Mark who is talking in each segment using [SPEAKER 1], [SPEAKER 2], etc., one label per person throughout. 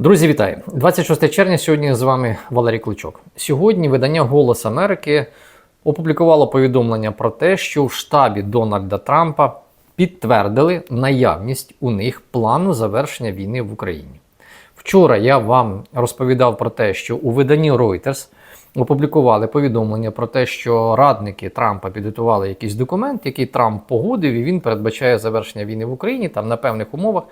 [SPEAKER 1] Друзі, вітаю! 26 червня. Сьогодні з вами Валерій Кличок. Сьогодні видання Голос Америки опублікувало повідомлення про те, що в штабі Дональда Трампа підтвердили наявність у них плану завершення війни в Україні. Вчора я вам розповідав про те, що у виданні Reuters опублікували повідомлення про те, що радники Трампа підготували якийсь документ, який Трамп погодив, і він передбачає завершення війни в Україні там на певних умовах.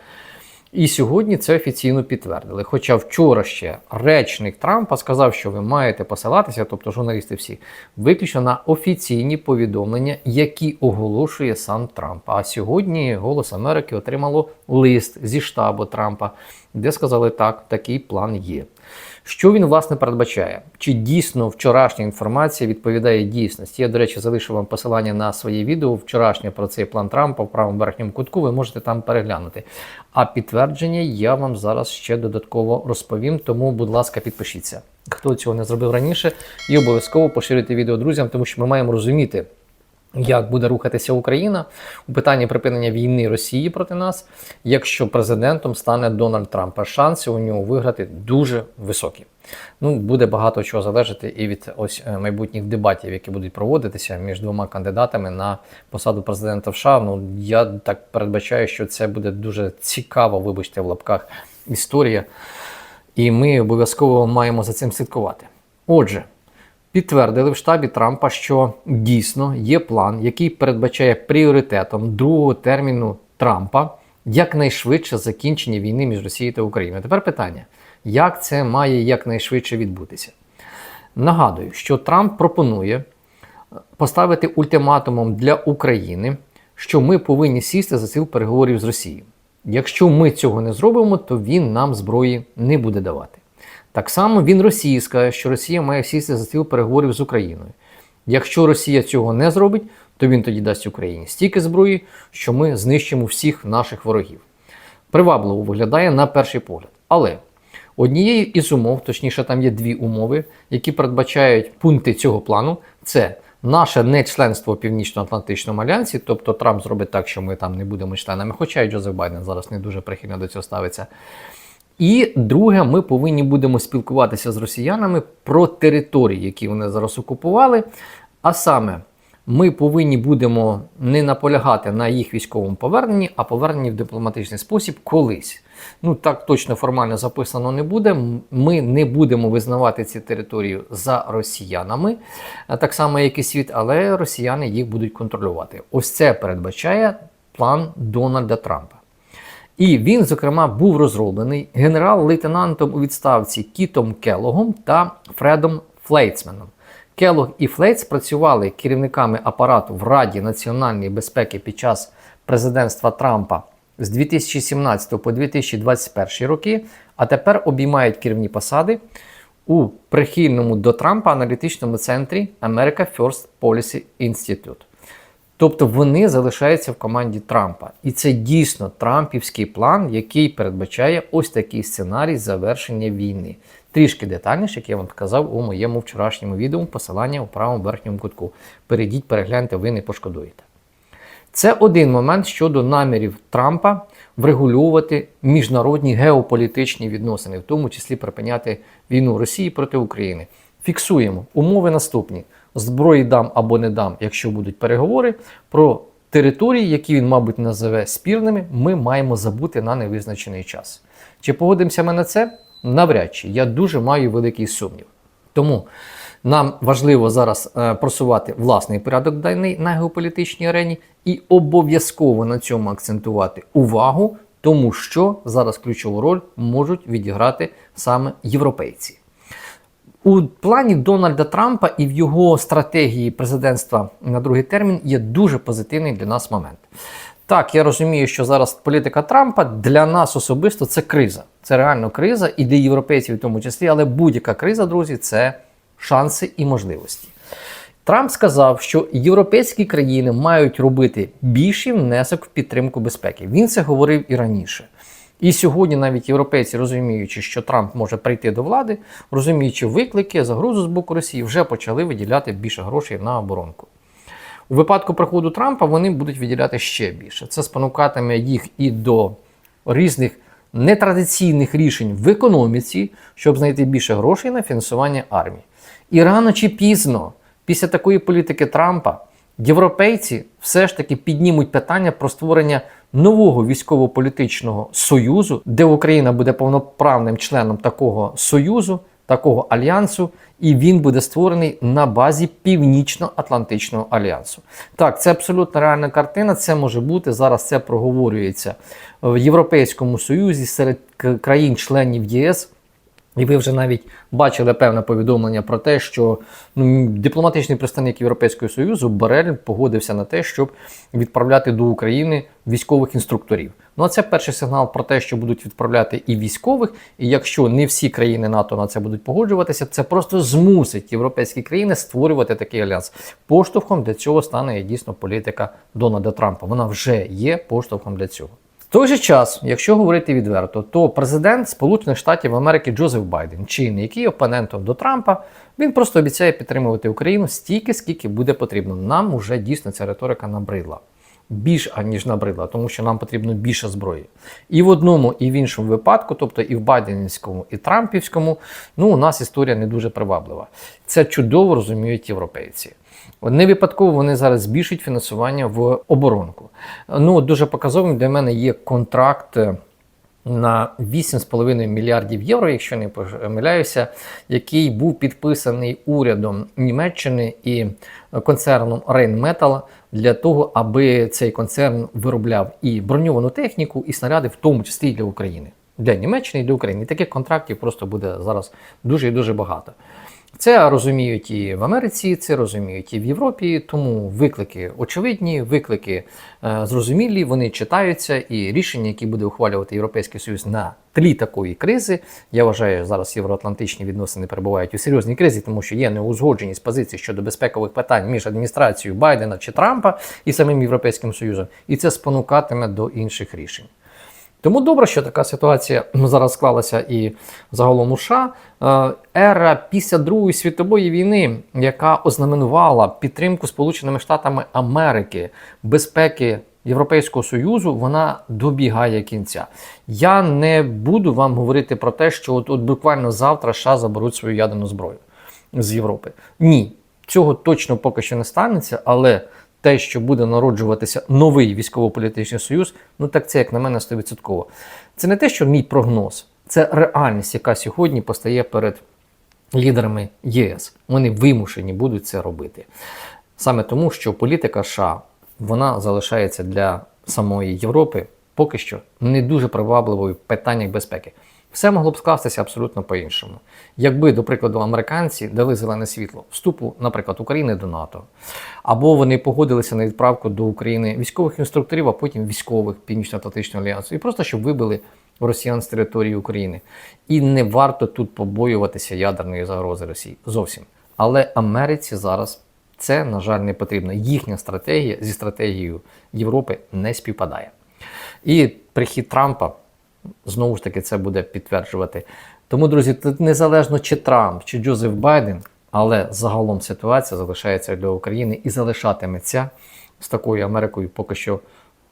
[SPEAKER 1] І сьогодні це офіційно підтвердили. Хоча вчора ще речник Трампа сказав, що ви маєте посилатися, тобто журналісти всі, виключно на офіційні повідомлення, які оголошує сам Трамп. А сьогодні Голос Америки отримало лист зі штабу Трампа, де сказали, так, такий план є. Що він власне передбачає? Чи дійсно вчорашня інформація відповідає дійсності? Я, до речі, залишу вам посилання на своє відео вчорашнє про цей план Трампа в правому верхньому кутку. Ви можете там переглянути. А підтвердження я вам зараз ще додатково розповім. Тому, будь ласка, підпишіться. Хто цього не зробив раніше, і обов'язково поширюйте відео друзям, тому що ми маємо розуміти. Як буде рухатися Україна у питанні припинення війни Росії проти нас, якщо президентом стане Дональд Трамп? А шанси у нього виграти дуже високі. Ну буде багато чого залежати і від ось е, майбутніх дебатів, які будуть проводитися між двома кандидатами на посаду президента США. Ну я так передбачаю, що це буде дуже цікава, вибачте, в лапках історія, і ми обов'язково маємо за цим слідкувати. Отже. Підтвердили в штабі Трампа, що дійсно є план, який передбачає пріоритетом другого терміну Трампа якнайшвидше закінчення війни між Росією та Україною. Тепер питання: як це має якнайшвидше відбутися? Нагадую, що Трамп пропонує поставити ультиматумом для України, що ми повинні сісти за стіл переговорів з Росією. Якщо ми цього не зробимо, то він нам зброї не буде давати. Так само він Росії скаже, що Росія має сісти за стіл переговорів з Україною. Якщо Росія цього не зробить, то він тоді дасть Україні стільки зброї, що ми знищимо всіх наших ворогів. Привабливо виглядає на перший погляд. Але однією із умов, точніше, там є дві умови, які передбачають пункти цього плану, це наше нечленство у Північно-Атлантичному альянсі, тобто Трамп зробить так, що ми там не будемо членами, хоча й Джозеф Байден зараз не дуже прихильно до цього ставиться. І друге, ми повинні будемо спілкуватися з росіянами про території, які вони зараз окупували. А саме, ми повинні будемо не наполягати на їх військовому поверненні, а поверненні в дипломатичний спосіб колись. Ну так точно формально записано не буде. Ми не будемо визнавати ці території за росіянами, так само, як і світ, але росіяни їх будуть контролювати. Ось це передбачає план Дональда Трампа. І він, зокрема, був розроблений генерал-лейтенантом у відставці Кітом Келогом та Фредом Флейтсменом. Келог і Флейтс працювали керівниками апарату в Раді національної безпеки під час президентства Трампа з 2017 по 2021 роки, а тепер обіймають керівні посади у прихильному до Трампа аналітичному центрі America First Policy Institute. Тобто вони залишаються в команді Трампа. І це дійсно Трампівський план, який передбачає ось такий сценарій завершення війни. Трішки детальніше, як я вам показав у моєму вчорашньому відео, посилання у правому верхньому кутку. Перейдіть, перегляньте, ви не пошкодуєте. Це один момент щодо намірів Трампа врегулювати міжнародні геополітичні відносини, в тому числі припиняти війну Росії проти України. Фіксуємо умови наступні зброї дам або не дам, якщо будуть переговори про території, які він, мабуть, називе спірними, ми маємо забути на невизначений час. Чи погодимося ми на це? Навряд чи я дуже маю великий сумнів. Тому нам важливо зараз е, просувати власний порядок денний на геополітичній арені і обов'язково на цьому акцентувати увагу, тому що зараз ключову роль можуть відіграти саме європейці. У плані Дональда Трампа і в його стратегії президентства на другий термін є дуже позитивний для нас момент. Так, я розумію, що зараз політика Трампа для нас особисто це криза. Це реально криза, і для європейців в тому числі, але будь-яка криза, друзі, це шанси і можливості. Трамп сказав, що європейські країни мають робити більший внесок в підтримку безпеки. Він це говорив і раніше. І сьогодні навіть європейці, розуміючи, що Трамп може прийти до влади, розуміючи виклики, загрозу з боку Росії, вже почали виділяти більше грошей на оборонку. У випадку приходу Трампа вони будуть виділяти ще більше. Це спонукатиме їх і до різних нетрадиційних рішень в економіці, щоб знайти більше грошей на фінансування армії. І рано чи пізно, після такої політики Трампа, європейці все ж таки піднімуть питання про створення нового військово-політичного союзу, де Україна буде повноправним членом такого союзу, такого альянсу, і він буде створений на базі Північно-Атлантичного альянсу. Так, це абсолютно реальна картина. Це може бути зараз. Це проговорюється в Європейському Союзі серед країн-членів ЄС. І ви вже навіть бачили певне повідомлення про те, що ну, дипломатичний представник Європейського Союзу Борель погодився на те, щоб відправляти до України військових інструкторів. Ну а це перший сигнал про те, що будуть відправляти і військових. І якщо не всі країни НАТО на це будуть погоджуватися, це просто змусить європейські країни створювати такий альянс. Поштовхом для цього стане дійсно політика Дональда Трампа. Вона вже є поштовхом для цього. В той же час, якщо говорити відверто, то президент Сполучених Штатів Америки Джозеф Байден, чинний, який опонентом до Трампа, він просто обіцяє підтримувати Україну стільки, скільки буде потрібно. Нам уже дійсно ця риторика набридла. Більш аніж набридла, тому що нам потрібно більше зброї. І в одному, і в іншому випадку, тобто і в Байденському, і Трампівському, ну у нас історія не дуже приваблива. Це чудово розуміють європейці. Не випадково вони зараз збільшують фінансування в оборонку. Ну, дуже показовим для мене є контракт е, на 8,5 мільярдів євро, якщо не помиляюся, який був підписаний урядом Німеччини і концерном Rheinmetall для того, аби цей концерн виробляв і броньовану техніку, і снаряди, в тому числі для України. Для Німеччини і для України. І таких контрактів просто буде зараз дуже і дуже багато. Це розуміють і в Америці, це розуміють і в Європі, тому виклики очевидні, виклики е, зрозумілі, вони читаються, і рішення, які буде ухвалювати Європейський Союз на тлі такої кризи, я вважаю, зараз євроатлантичні відносини перебувають у серйозній кризі, тому що є неузгодженість позицій щодо безпекових питань між адміністрацією Байдена чи Трампа і самим Європейським Союзом, і це спонукатиме до інших рішень. Тому добре, що така ситуація зараз склалася і загалом у США. Е, Ера після Другої світової війни, яка ознаменувала підтримку Сполученими Штатами Америки, безпеки Європейського Союзу, вона добігає кінця. Я не буду вам говорити про те, що от, от буквально завтра США заберуть свою ядерну зброю з Європи. Ні, цього точно поки що не станеться, але те, що буде народжуватися новий військово-політичний союз, ну так це, як на мене, 100%. Це не те, що мій прогноз, це реальність, яка сьогодні постає перед лідерами ЄС. Вони вимушені будуть це робити. Саме тому, що політика США вона залишається для самої Європи поки що не дуже привабливою в питаннях безпеки. Все могло б скластися абсолютно по-іншому. Якби, до прикладу, американці дали зелене світло вступу, наприклад, України до НАТО, або вони погодилися на відправку до України військових інструкторів, а потім військових Північно-Атлантичного альянсу, і просто щоб вибили росіян з території України. І не варто тут побоюватися ядерної загрози Росії зовсім. Але Америці зараз це, на жаль, не потрібно. Їхня стратегія зі стратегією Європи не співпадає. І прихід Трампа знову ж таки це буде підтверджувати. Тому, друзі, тут незалежно чи Трамп, чи Джозеф Байден, але загалом ситуація залишається для України і залишатиметься з такою Америкою поки що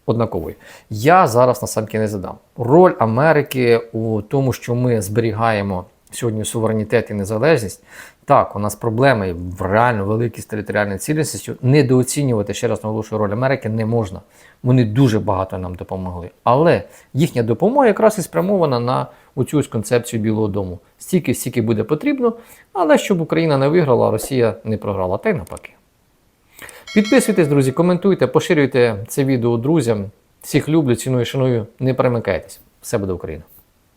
[SPEAKER 1] однаковою. Я зараз на сам кінець задам. Роль Америки у тому, що ми зберігаємо сьогодні суверенітет і незалежність. Так, у нас проблеми в реально великій з територіальною цілісністю. Недооцінювати ще раз наголошую роль Америки не можна. Вони дуже багато нам допомогли. Але їхня допомога якраз і спрямована на оцю ось концепцію Білого Дому. Стільки, стільки буде потрібно, але щоб Україна не виграла, Росія не програла. Та й навпаки. Підписуйтесь, друзі, коментуйте, поширюйте це відео друзям. Всіх люблю, ціную, шаную. Не перемикайтесь. Все буде Україна!